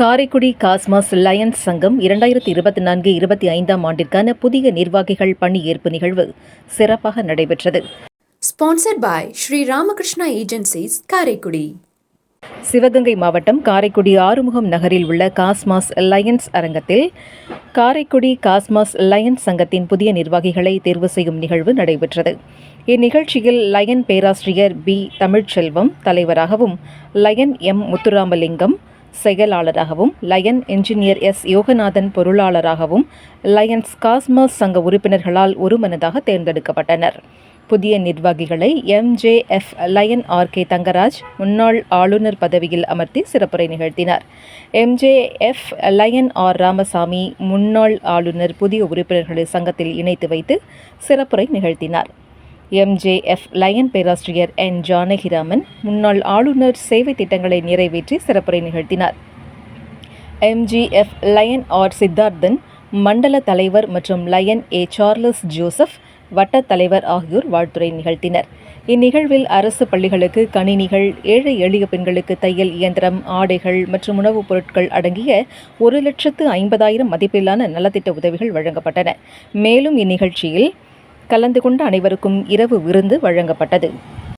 Karaikudi cosmos Lions சங்கம் இரண்டாயிரத்தி இருபத்தி நான்கு இருபத்தி ஐந்தாம் ஆண்டிற்கான புதிய நிர்வாகிகள் பணியேற்பு நிகழ்வு சிறப்பாக நடைபெற்றது. Sponsored by Sri Ramakrishna Agencies, Karaikudi. Sivaganga மாவட்டம் காரைக்குடி ஆறுமுகம் நகரில் உள்ள காஸ்மாஸ் லயன்ஸ் அரங்கத்தில் காரைக்குடி காஸ்மாஸ் லயன்ஸ் சங்கத்தின் புதிய நிர்வாகிகளை தேர்வு செய்யும் நிகழ்வு நடைபெற்றது. இந்நிகழ்ச்சியில் லயன் பேராசிரியர் பி. தமிழ்ச்செல்வம் தலைவராகவும் லயன் எம். முத்துராமலிங்கம் செயலாளராகவும் லயன் என்ஜினியர் எஸ் யோகநாதன் பொருளாளராகவும் லயன்ஸ் காஸ்மாஸ் சங்க உறுப்பினர்களால் ஒருமனதாக தேர்ந்தெடுக்கப்பட்டனர். புதிய நிர்வாகிகளை MJF lion R K Thangaraj முன்னாள் ஆளுநர் பதவியில் அமர்த்தி சிறப்புரை நிகழ்த்தினார். எம்ஜேஎஃப் லயன் ஆர் ராமசாமி முன்னாள் ஆளுநர் புதிய உறுப்பினர்களை சங்கத்தில் இணைத்து வைத்து சிறப்புரை நிகழ்த்தினார். எம்ஜேஎஃப் லயன் பேராசிரியர் என் ஜானகிராமன் முன்னாள் ஆளுநர் சேவை திட்டங்களை நிறைவேற்றி சிறப்புரை நிகழ்த்தினார். எம்ஜிஎஃப் லயன் ஆர் சித்தார்த்தன் மண்டல தலைவர் மற்றும் லயன் ஏ சார்லஸ் ஜோசப் வட்ட தலைவர் ஆகியோர் வாழ்த்துறை நிகழ்த்தினர். இந்நிகழ்வில் அரசு பள்ளிகளுக்கு கணினிகள் ஏழை எளிய பெண்களுக்கு தையல் இயந்திரம் ஆடைகள் மற்றும் உணவுப் பொருட்கள் அடங்கிய ஒரு லட்சத்து ஐம்பதாயிரம் மதிப்பிலான நலத்திட்ட உதவிகள் வழங்கப்பட்டன. மேலும் இந்நிகழ்ச்சியில் கலந்து கொண்ட அனைவருக்கும் இரவு விருந்து வழங்கப்பட்டது.